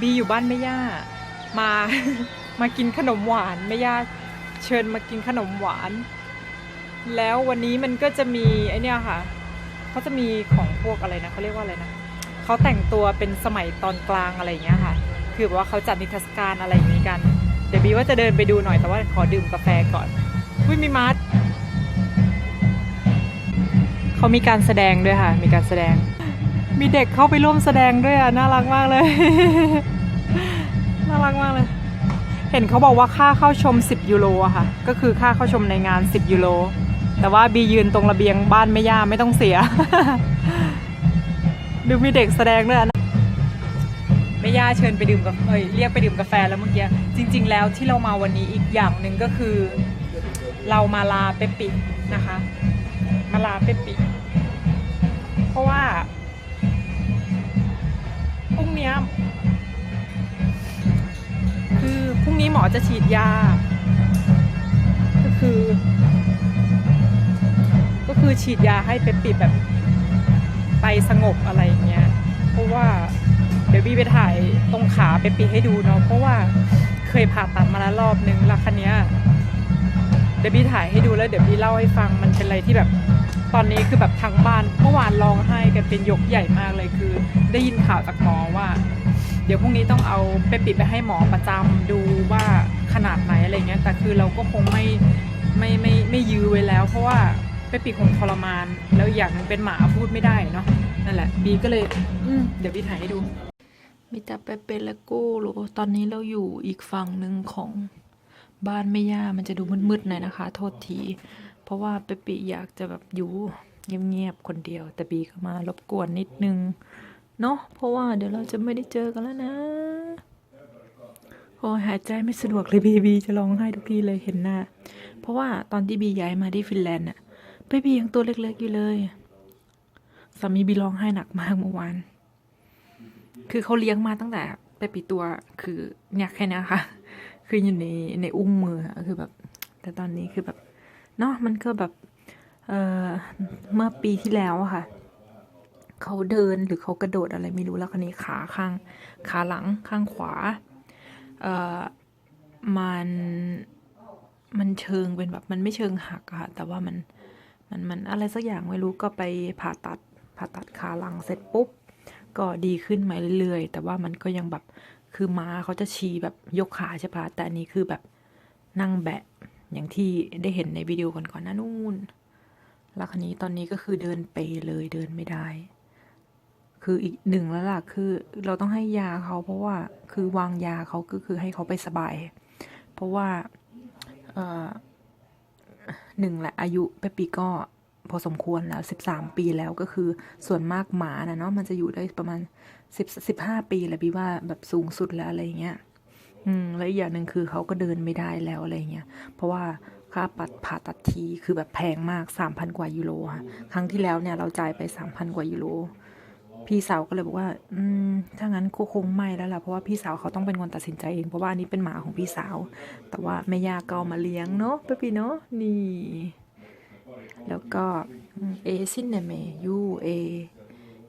บีอยู่บ้านแม่ย่า มา มากินขนมหวานแม่ย่าเชิญมากินขนมหวาน แล้ววันนี้มันก็จะมีไอเนี่ยค่ะเขาจะมีของพวกอะไรนะเขาเรียกว่าอะไรนะเขาแต่งตัวเป็นสมัยตอนกลางอะไรอย่างเงี้ยค่ะ คือแบบว่าเขาจัดนิทรรศการอะไรอย่างงี้กัน เดี๋ยวบีว่าจะเดินไปดูหน่อยแต่ว่าขอดื่มกาแฟก่อนวิมีมาร์ทเขามีการแสดงด้วยค่ะ มีการแสดง มีเด็กเข้าไปร่วมแสดงด้วยอะ น่ารักมากเลย น่ารักมากเลย เห็นเขาบอกว่าค่าเข้าชม 10 ยูโรอะค่ะ ก็คือค่าเข้าชมในงาน 10 ยูโร แต่ว่าบียืนตรงระเบียงบ้านไม่ย่าไม่ต้องเสีย ดูมีเด็กแสดงด้วยนะแม่ย่าเชิญไปดื่มกาแฟเอ้ยเรียกไปดื่มกาแฟแล้วเมื่อกี้จริง ๆ แล้วที่เรามาวันนี้อีกอย่างหนึ่งก็คือ เรามาลาเปปปินะคะ มาลาเปปปิเพราะว่า พรุ่งนี้คือพรุ่งนี้หมอจะฉีดยา ก็คือ ก็คือฉีดยาให้เปปปิแบบไปสงบอะไรอย่างเงี้ย เพราะว่าเดี๋ยวบีไปถ่ายตรงขาเปปปิให้ดูเนาะ เพราะว่าเคยผ่าตัดมาแล้วรอบนึงแล้วคันเนี้ยเดี๋ยวบีถ่ายให้ดูแล้วเดี๋ยวบีเล่าให้ฟังมันเป็นอะไรที่แบบ ตอนนี้คือแบบทั้งบ้านเมื่อวานร้องไห้กันเป็นยกใหญ่มากเลยคือ ได้ยินข่าวจากหมอว่า เดี๋ยวพรุ่งนี้ต้องเอาไปปิดไปให้หมอประจำดูว่าขนาดไหนอะไรเงี้ยแต่คือเราก็คงไม่ไม่ไม่ไม่ยื้อไว้แล้ว เพราะว่าไปปิดคงทรมาน แล้วอย่างนึงเป็นหมาพูดไม่ได้เนาะนั่นแหละบีก็เลย อืเดี๋ยวบีถ่ายให้ดูมิตาเปเปและโก้โรตอนนี้เราอยู่อีกฝั่งหนึ่งของบ้านแม่ย่ามันจะดูมืดๆหน่อยนะคะ โทษที เพราะว่าเปปปิอยากจะแบบอยู่เงียบๆคนเดียว แต่บีก็มารบกวนนิดนึงเนาะเพราะว่าเดี๋ยวเราจะไม่ได้เจอกันแล้วนะโอ้หายใจไม่สะดวกเลยบีบีจะร้องไห้ทุกทีเลยเห็นหน้า เพราะว่าตอนที่บีย้ายมาที่ฟินแลนด์น่ะเปปปิยังตัวเล็กๆอยู่เลยสามีบีร้องไห้หนักมากเมื่อวานคือเขาเลี้ยงมาตั้งแต่เปปปิตัวคือเนี่ยแค่นี้ค่ะ คืออยู่ในในอุ้งมือคือแบบ แต่ตอนนี้คือแบบ เนาะมันก็แบบเออเมื่อปีที่แล้วอะค่ะเขาเดินหรือเขากระโดดอะไรไม่รู้แล้วคนนี้ขาข้างขาหลังข้างขวาเออมันมันเชิงเป็นแบบมันไม่เชิงหักอะค่ะ แต่ว่ามันมันมันอะไรสักอย่างไม่รู้ก็ไปผ่าตัดผ่าตัดขาหลังเสร็จปุ๊บก็ดีขึ้นมาเรื่อยๆ แต่ว่ามันก็ยังแบบคือม้าเขาจะชี้แบบยกขาใช่ปะแต่อันนี้คือแบบนั่งแบะ อย่างที่ได้เห็นในวิดีโอก่อนๆนะนู่นแล้วคันนี้ตอนนี้ก็คือเดินเปเลยเดินไม่ได้ คืออีกหนึ่งแล้วล่ะคือเราต้องให้ยาเขาเพราะว่าคือวางยาเขาก็คือให้เขาไปสบาย เพราะว่าเอ่อหนึ่งแหละอายุเปปปีก็พอสมควรแล้วสิบสามปีแล้วก็คือส่วนมากหมานะเนาะมันจะอยู่ได้ประมาณสิบสิบห้าปีแหละพี่ว่าแบบสูงสุดแล้วอะไรเงี้ย อืมแล้วอีกอย่างหนึ่งคือเขาก็เดินไม่ได้แล้วอะไรเงี้ย เพราะว่าค่าปัดผ่าตัดทีคือแบบแพงมากสามพันกว่ายูโรค่ะ ครั้งที่แล้วเนี่ยเราจ่ายไปสามพันกว่ายูโร พี่สาวก็เลยบอกว่า อืม ถ้างั้นก็คงไม่แล้วล่ะ เพราะว่าพี่สาวเขาต้องเป็นคนตัดสินใจเอง เพราะว่าอันนี้เป็นหมาของพี่สาว แต่ว่าแม่ย่าก็เอามาเลี้ยงเนาะเปปปี้เนาะ นี่ แล้วก็เอซินเนเมยูเอ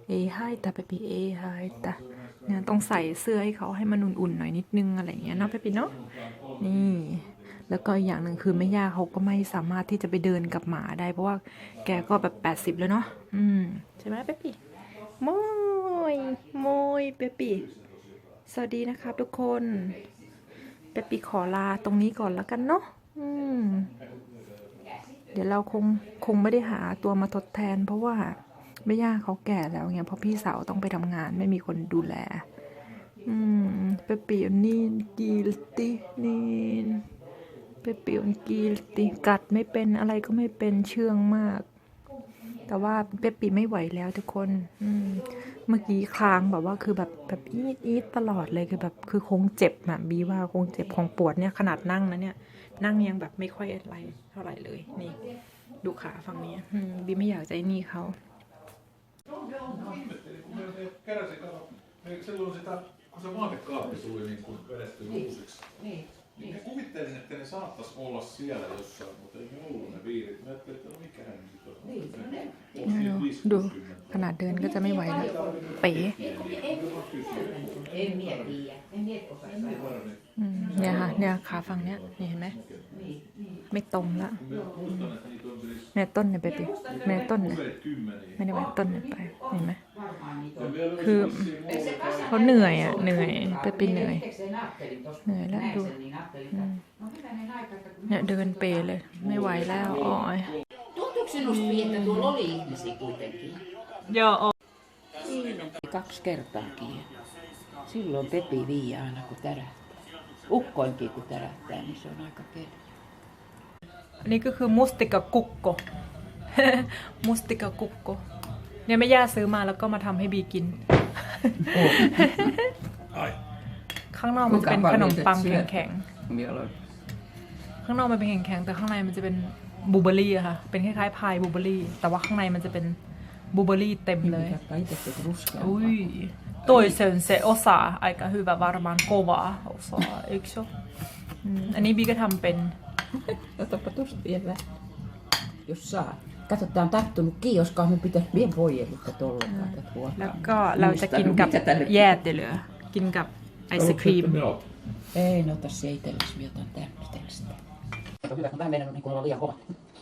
เอไฮตาเปปปี้เอไฮตา นี่ยต้องใส่เสื้อให้เขาให้มันอุ่นๆหน่อยนิดนึงอะไรอย่างเงี้ยเนาะเปปปี้เนาะนี่แล้วก็อีกอย่างหนึ่งคือแม่ย่าเขาก็ไม่สามารถที่จะไปเดินกับหมาได้เพราะว่าแกก็แบบแปดสิบแล้วเนาะอืมใช่ไหมเปปปี้โมยโมยเปปปี้สวัสดีนะครับทุกคนเปปปี้ขอลาตรงนี้ก่อนแล้วกันเนาะอืมเดี๋ยวเราคงคงไม่ได้หาตัวมาทดแทน เพราะว่า แม่ย่าเขาแก่แล้วไงเพราะพี่สาวต้องไปทำงานไม่มีคนดูแล อืมเปปปี้นี่กีลตินี่เปปปี้กีลติกัดไม่เป็นอะไรก็ไม่เป็นเชื่องมาก แต่ว่าเปปปี้ไม่ไหวแล้วทุกคน อืมเมื่อกี้คลางแบบว่าคือแบบแบบอีดอีดตลอดเลยคือแบบคือคงเจ็บอะบีว่าคงเจ็บของปวดเนี่ยขนาดนั่งนะเนี่ย นั่งยังแบบไม่ค่อยอะไรเท่าไหร่เลยนี่ ดูขาฝั่งนี้บีไม่อยากจะนี่เขา on no. ihmetteli, keräsin, kato, niin silloin sitä, kun se vaatekaappi tuli niin kuin vedetty niin. uusiksi. Niin. Niin mä kuvittelin, että ne saattaisi olla siellä jossain, mutta ei ne ollut ne viirit. Mä ajattelin, että no mikähän nyt on. Niin, no ne. ดูขนาดเดินก็จะไม่ไหวแล้วเป๋ En minä tiedä. En minä osaa sanoa. อืมเนี่ยค่ะเนี่ยขาฝั่งเนี้ยนี่เห็นไหม Niin, niin. ไม่ตรงละ Joo. Että niitä on siis เนี่ยต้นเนี่ยเปปีเนี่ยต้นเนี่ย useita kymmeniä. ไม่ได้ไว้ต้นเนี่ยไปเห็นไหม Varmaan niitä Ja on. vielä Kyllä. olisi vissiin muuta. เขาเหนื่อยอะเหนื่อยเปปีเหนื่อย Hetkeksi sen ajattelin tossa, Niin, kun lä- näin du. sen, niin ajattelin, että no hyvänen aika, että kun เนี่ยเดินเปเลย ไม่ไหวแล้วอ๋อย Tuntuuko sinusta, Pi, että tuolla oli ihmisiä kuitenkin? เยอะ Kaksi kertaakin. Silloin Pepi vii aina, kun tärähtää. Ukkoinkin, kun tärähtää, niin se on aika keli. อันนี้ก็คือมุสติกากุกโกมุสติกากุกโกเนี่ยแม่ย่าซื้อมาแล้วก็มาทำให้บีกิน Ai. ข้างนอกมันจะเป็นขนมปังแข็ง Vielä ๆข้างนอกมันเป็นแข็งๆแต่ข้างในมันจะเป็นบลูเบอร์รี่อะค่ะ เป็นคล้ายๆพายบลูเบอร์รี่ แต่ว่าข้างในมันจะเป็นบลูเบอร์รี่เต็มเลย Pitää itse tuota ruskeaa. อุ้ย toisen se osa aika hyvä varmaan kovaa osaa, eikö se ole? อืมอันนี้บีก็ทำเป็น Otapa tosta vielä vähän. Jos saa. Kato, tää on tarttunut kiinni, joskaan mun pitäisi vielä voijellutta tollekaan tätä ruokaa. แล้วก็เราจะกินกับ Mitä tänne- แย่เตเหลือกินกับไอศครีม Joo. Ei, no ota se itsellesi, mä otan tämmöistä sitä. Kato, hyvä, kun vähän meidän on niin kuin olla liian kova.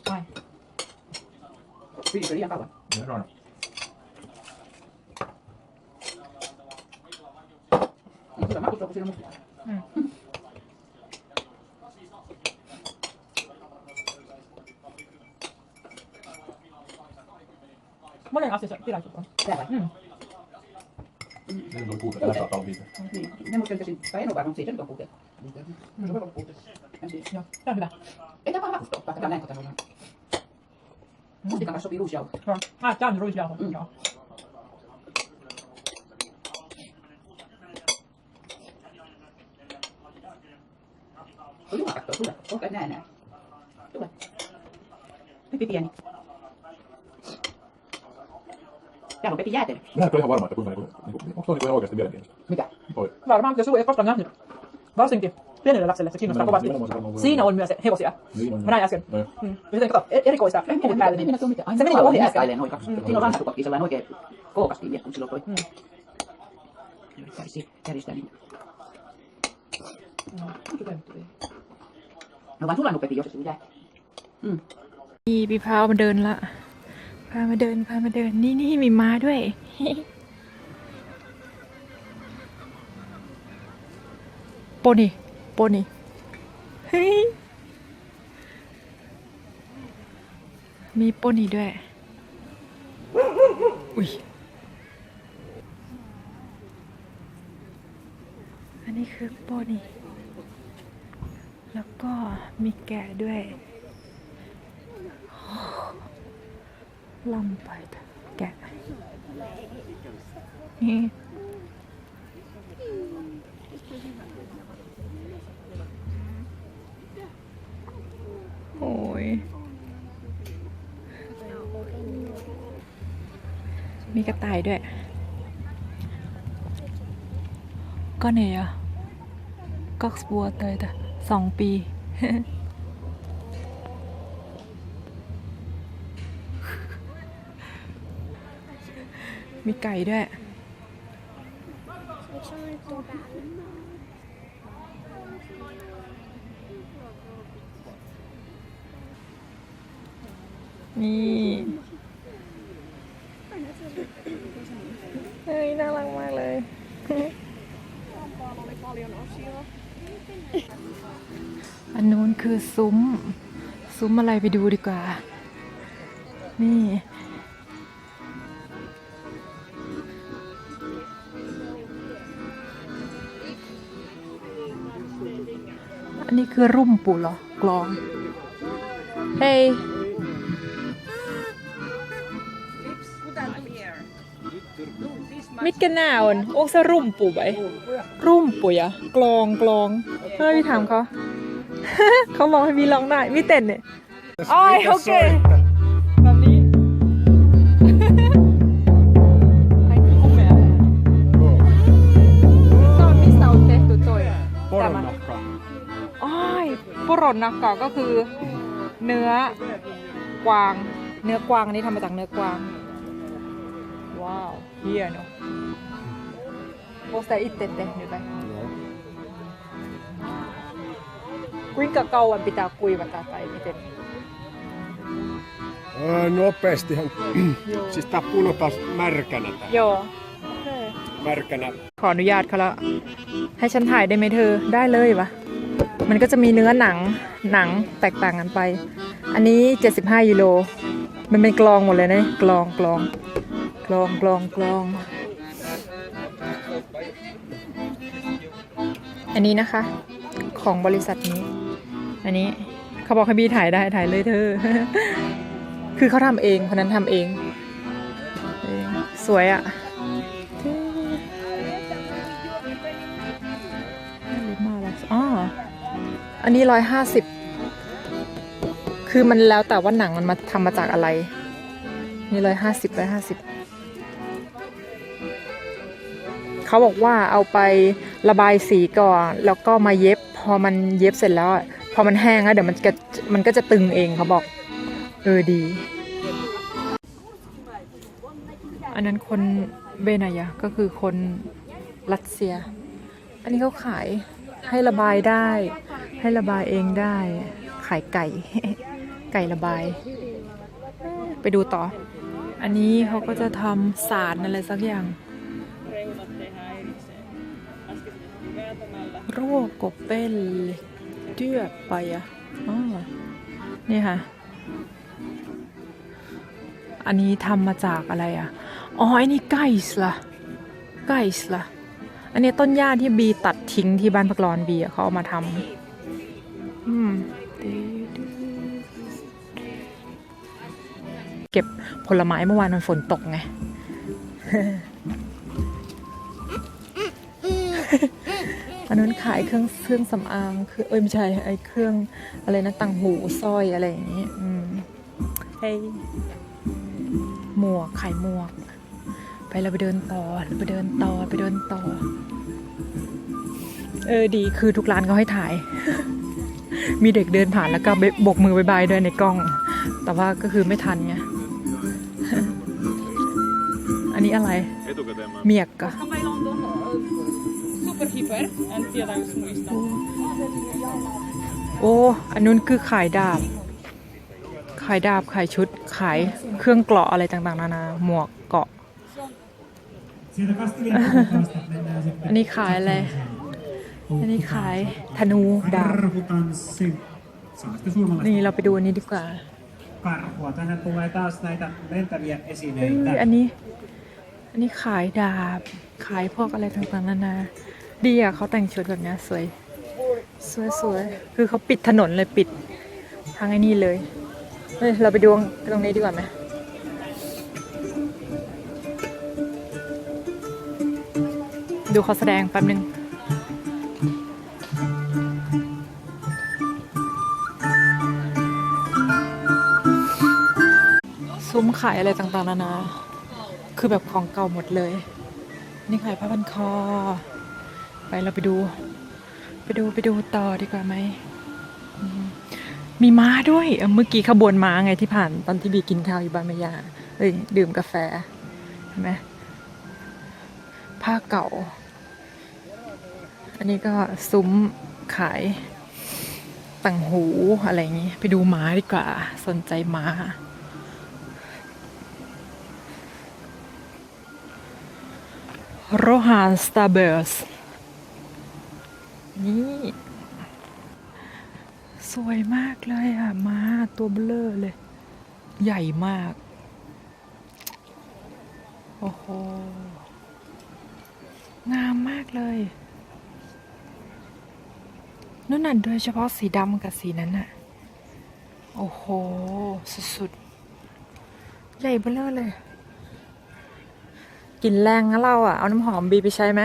ใช่ Pyykö liian kauan? Joo. Niin hyvä maku, kun siinä on musta. เมื่อไหร่เอาเสร็จที่ไรจุดก่อน Täällä. Niin voi puhuta, että saattaa viitä. Niin, ne musta entäisin, tai en ole varma, mutta siitä nyt on puute. Se voi olla puute. En siis, joo. ได้ hyvä Ei tapaa makusta ottaa, tätä näin kun tämä on. Mustikan kanssa sopii ruisjauho. Joo. Ah, tämä on ruisjauho. Mm. Joo. Tule Juha kattoo, tule. Olkaa näin näin. Tule. Pepi pieni. Täällä on Pepi jäätelö. Mä en ole ihan varma, että kuinka niinku, niinku, onko toi niinku ihan oikeasti mielenkiintoista? Mitä? Toi. Varmaan, jos ei koskaan nähnyt. Varsinkin pienelle lapselle se kiinnostaa Mä en- kovasti. nimenomaan se varmaan voi Siinä olla. on myös hevosia. Niin on. Mä näin äsken. No joo. Mm. Ja sitten kato, er- erikoista Ei puhut päälle. minä Niin. tuo mitään. Ai, Se meni tuolla ohi on äsken. äsken. noin kaksi. Mm. Siinä on vanha tukokki, sellainen oikein kookaskin vielä, kun silloin toi. Mm. Yrittäisi järjestää niin. No vaan sulannut Pepi, jos se sun jää. Mm. นี่พี่พามาเดินละ พามาเดินพามาเดินนี่นี่มีม้าด้วย โปนี่โปนี่เฮ้ยมีโปนี่ด้วย อุ้ยอันนี้คือโปนี่แล้วก็มีแกะด้วย ล่ำไปแกะ นี่โอ้ย มีกระต่ายด้วย ก็เนี่ยก็สบัวเตยแต่สองปี มีไก่ด้วย นี่ เฮ้ย น่ารักมากเลย อันนู้นคือซุ้ม ซุ้มอะไรไปดูดีกว่า นี่ นนี้คือรุ่มปู่เหรอกลอง เฮ้ย Mitkä nämä on? Onko se rumpu vai? Rumpuja. Klong, klong. เฮ้ยถามเขาเขาบอกให้มีร้องได้มีเต้นเนี่ยอ้อยโอเค คนนะเกาะก็คือเนื้อกวาง เนื้อกวางอันนี้ทำมาจากเนื้อกวาง ว้าวเฮียเนาะโอสแต่อิเต็ดเด้หรือไป kuinka kauan pitää kuivataan tai miten Öö, Nopeastihan. Joo. siis tää punotaan märkänä tää. โย Märkänä ขออนุญาตเขาละให้ฉันถ่ายได้ไหมเธอ ได้เลยวะ มันก็จะมีเนื้อหนังหนังแตกต่างกันไป อันนี้ 75ยูโรมันเป็นกลองหมดเลยนะกลองกลองกลองกลองกลอง อันนี้นะคะ ของบริษัทนี้ อันนี้เขาบอกให้บีถ่ายได้ถ่ายเลยเธอ คือเขาทำเองคนนั้นทำเอง สวยอะ่ะ อันนี้ร้อยห้าสิบคือมันแล้วแต่ว่าหนังมันมาทำมาจากอะไร นี่ร้อยห้าสิบร้อยห้าสิบเขาบอกว่าเอาไประบายสีก่อน แล้วก็มาเย็บ พอมันเย็บเสร็จแล้ว พอมันแห้งแล้วเดี๋ยวมันก็มันก็จะตึงเองเขาบอก เออดี อันนั้นคนเบนายะก็คือคนรัสเซีย อันนี้เขาขายให้ระบายได้ ให้ระบายเองได้ขายไก่ ไก่ระบาย ไปดูต่อ อันนี้เขาก็จะทำสารอะไรสักอย่างโรคกบเป็นเดือบไปอะอ๋อนี่ค่ะ อันนี้ทำมาจากอะไรอะ อ๋ออันนี้ไก่สละไก่สละอันนี้ต้นหญ้าที่บีตัดทิ้งที่บ้านพักร้อนบีเขาเอามาทำ เก็บผลไม้เมื่อวานมันฝนตกไงอันนั้นขายเครื่องเครื่องสำอางคือเอ้ยไม่ใช่ไอ้เครื่องอะไรนะต่างหูสร้อยอะไรอย่างนี้อืมเฮ้ยหมวกขายหมวก ไปเราไปเดินต่อเราไปเดินต่อไปเดินต่อ เออดีคือทุกร้านเขาให้ถ่าย มีเด็กเดินผ่านแล้วก็โบกมือบายบายด้วยในกล้อง แต่ว่าก็คือไม่ทันไงอั นนี้อะไร etukäteen mä เมียกกะ Superhyper, en tiedä jos muistaa. โอ้ อันนู้นคือขายดาบ ขายดาบ ขายชุด ขายเครื่องเกราะอะไรต่างๆ นานา หมวกเกราะ อันนี้ขายอะไร อันนี้ขายธนูดาบ Karhutanssi. Se on sitten suomalaista นี่เราไปดูอันนี้ดีกว่า karhua. Tähän tulee taas näitä lentäviä เฮ้ย esineitä. อันนี้ อันนี้ขายดาบ ขายพวกอะไรต่างๆนานา ดีอะเขาแต่งชุดแบบนี้สวย สวยสวยคือเขาปิดถนนเลยปิด ทางไอ้นี่เลย เฮ้ย เราไปดูตรงนี้ดีกว่าไหมดูเขาแสดงแป๊บนึงซุ้มขายอะไรต่างๆนานา คือแบบของเก่าหมดเลย นี่ขายผ้าพันคอ ไปเราไปดู ไปดูไปดูต่อดีกว่าไหม มีม้าด้วย เมื่อกี้ขบวนม้าไงที่ผ่านตอนที่บีกินข้าวอยู่บ้านม่ยาเอ้ยดื่มกาแฟเห็นไหมผ้าเก่า อันนี้ก็ซุ้มขายต่างหูอะไรอย่างงี้ ไปดูม้าดีกว่า สนใจม้า โรฮานสตาเบอร์สนี่ สวยมากเลยอะ มาตัวเบลอเลย ใหญ่มาก โอ้โห งามมากเลยนู่นน่ะโดยเฉพาะสีดำกับสีนั้นน่ะ โอ้โห สุดๆ ใหญ่เบลอเลย กลิ่นแรงนะเราอะ เอาน้ำหอมบีไปใช้ไหม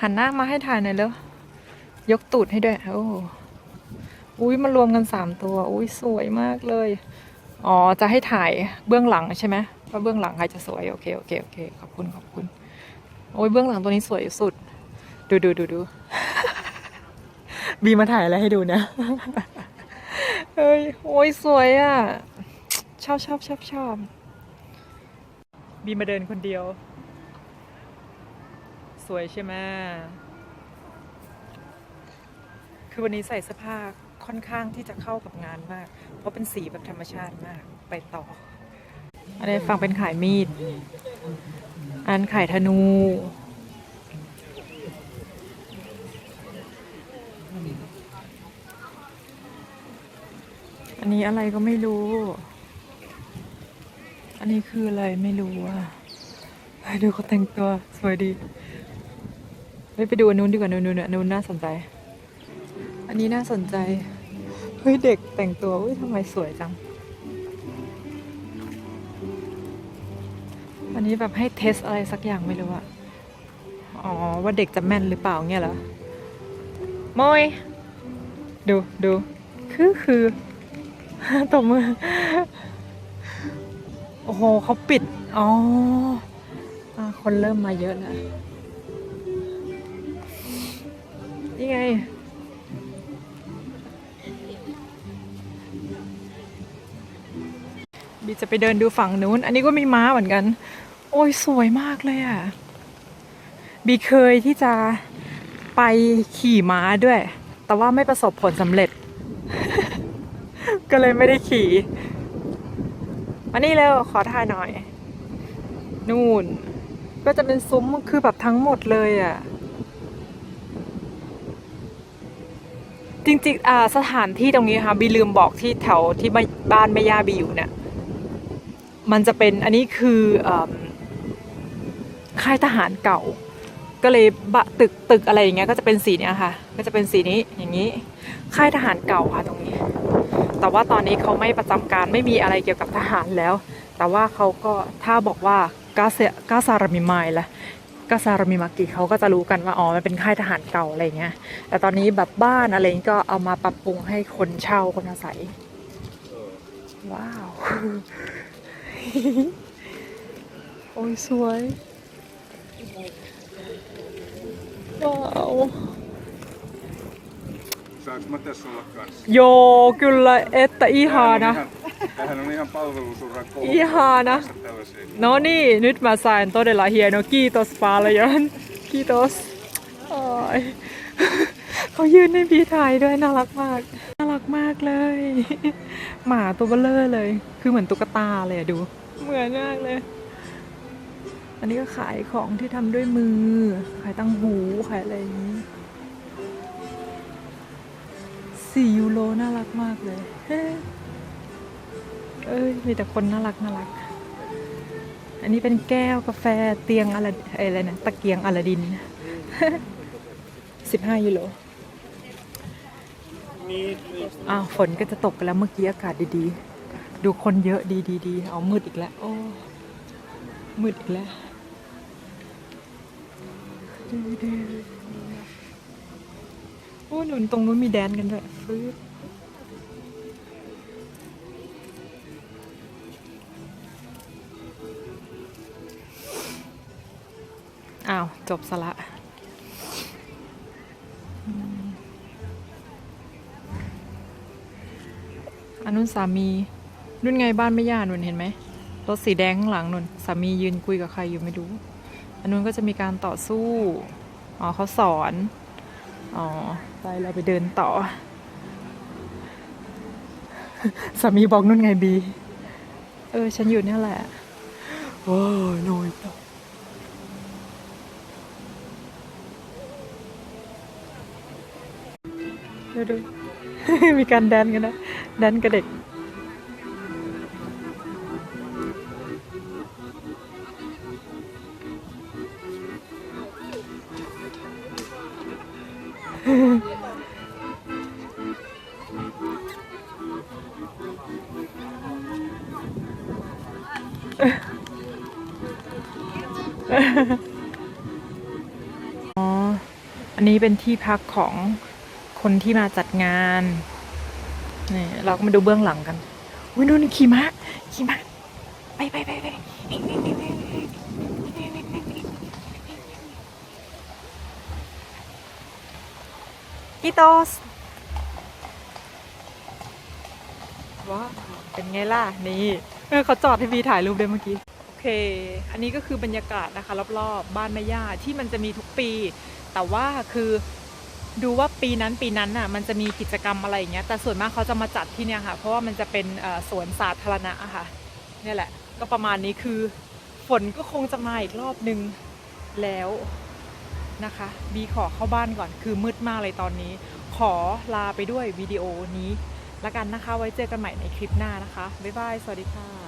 หันหน้ามาให้ถ่ายหน่อยเร็ว ยกตูดให้ด้วย โอ้อุ้ยมารวมกันสามตัว อุ้ยสวยมากเลย อ๋อ จะให้ถ่ายเบื้องหลังใช่ไหมว่าเบื้องหลังใครจะสวย โอเค โอเค โอเค ขอบคุณ ขอบคุณ โอ้ยเบื้องหลังตัวนี้สวยสุด ดูดูดูดูบีมาถ่ายอะไรให้ดูนะเฮ้ย โอ้ยสวยอะ ชอบชอบชอบชอบ บีมาเดินคนเดียว สวยใช่ไหมคือวันนี้ใส่เสื้อผ้าค่อนข้างที่จะเข้ากับงานมาก เพราะเป็นสีแบบธรรมชาติมากไปต่อ อันนี้ฟังเป็นขายมีด อันขายธนู อันนี้อะไรก็ไม่รู้ นนี้คืออะไรไม่รู้อะดูเขาแต่งตัวสวยดีเฮ้ยไปดูอันนู้นดีกว่านู้นนู้นอันนู้นน่าสนใจ อันนี้น่าสนใจ เฮ้ยเด็กแต่งตัวอุ้ยทำไมสวยจัง อันนี้แบบให้เทสอะไรสักอย่างไม่รู้อะอ๋อว่าเด็กจะแม่นหรือเปล่าเงี้ยเหรอโมยดูดูคือคือตบมือ โอ้โหเขาปิด อ๋ออคนเริ่มมาเยอะแล้วนี่ไง บีจะไปเดินดูฝั่งนู้น อันนี้ก็มีม้าเหมือนกัน โอ้ยสวยมากเลยอะ บีเคยที่จะไปขี่ม้าด้วย แต่ว่าไม่ประสบผลสำเร็จ ก็เลยไม่ได้ขี่ มานี่เร็วขอถ่ายหน่อย นู่น ก็จะเป็นซุ้มคือแบบทั้งหมดเลยอะ จริงๆอ่าสถานที่ตรงนี้ค่ะบีลืมบอกที่แถวที่บ้านแม่ย่าบีอยู่เนี่ย มันจะเป็นอันนี้คืออค่ายทหารเก่า ก็เลยบะตึกตึกอะไรอย่างเงี้ยก็จะเป็นสีเนี้ยค่ะ ก็จะเป็นสีนี้อย่างนี้ ค่ายทหารเก่าค่ะตรงนี้ แต่ว่าตอนนี้เขาไม่ประจำการไม่มีอะไรเกี่ยวกับทหารแล้ว แต่ว่าเขาก็ถ้าบอกว่ากาเซกาซารมิมายละกาซารมิมากิเขาก็จะรู้กันว่าอ๋อมันเป็นค่ายทหารเก่าอะไรเงี้ย แต่ตอนนี้แบบบ้านอะไรอย่างงี้ก็เอามาปรับปรุงให้คนเช่าคนอาศัย ว้าว โอ้ยสวย ว้าว Saanko mä tässä olla kanssa? Joo, kyllä, että ihana. Tämähän on ihan palvelusuran koulu. Ihana. Tällaisia. No niin, nyt mä sain todella hieno. Kiitos paljon. Kiitos. Ai. เขายืนในบีถ่ายด้วยน่ารักมาก น่ารักมากเลย หมาตัวเบลเลอร์เลย คือเหมือนตุ๊กตาเลยอะดู เหมือนมากเลย อันนี้ก็ขายของที่ทำด้วยมือ ขายตั้งหู ขายอะไรอย่างนี้ สี่ยูโรน่ารักมากเลยเฮ้เอ้ย มีแต่คนน่ารักน่ารัก อันนี้เป็นแก้วกาแฟเตียงอะไรอะไรนะตะเกียงอลาดินสิบห้ายูโรอ้าวฝนก็จะตกกันแล้วเมื่อกี้อากาศดีๆ ดูคนเยอะดีดีดีเอามืดอีกแล้ว โอ้มืดอีกแล้ว โอ้หนุนตรงนู้นมีแดนกันด้วยฟื้ดอ้าว จบสละอืมอันนู้นสามีนุ่นไงบ้านไม่ย่านุ่นเห็นไหมรถสีแดงข้างหลังนุ่นสามียืนคุยกับใครอยู่ไม่รู้ อันนู้นก็จะมีการต่อสู้ อ๋อเขาสอน อ๋อ ไปเราไปเดินต่อ สามีบอกนุ่นไงบี เออ ฉันอยู่เนี่ยแหละโอ้ยโนยต่อดูดู มีการแดนกันนะ แดนกับเด็ก อ๋อ อันนี้เป็นที่พักของคนที่มาจัดงาน นี่ เราก็มาดูเบื้องหลังกันวิวดูนี่ขี่ม้าขี่ม้าไปไปไปไปกิโตสว้าเป็นไงล่ะ นี่ เออเขาจอดให้บีถ่ายรูปด้วยเมื่อกี้ อเคอันนี้ก็คือบรรยากาศนะคะรอบๆบ้านแม่ย่าที่มันจะมีทุกปี แต่ว่าคือดูว่าปีนั้นปีนั้นน่ะมันจะมีกิจกรรมอะไรอย่างเงี้ยแต่ส่วนมากเขาจะมาจัดที่เนี่ยค่ะ เพราะว่ามันจะเป็นสวนสาธารณะค่ะเนี่ยแหละ ก็ประมาณนี้คือฝนก็คงจะมาอีกรอบนึงแล้วนะคะ บีขอเข้าบ้านก่อนคือมืดมากเลยตอนนี้ ขอลาไปด้วยวิดีโอนี้ละกันนะคะ ไว้เจอกันใหม่ในคลิปหน้านะคะ บ๊ายบาย สวัสดีค่ะ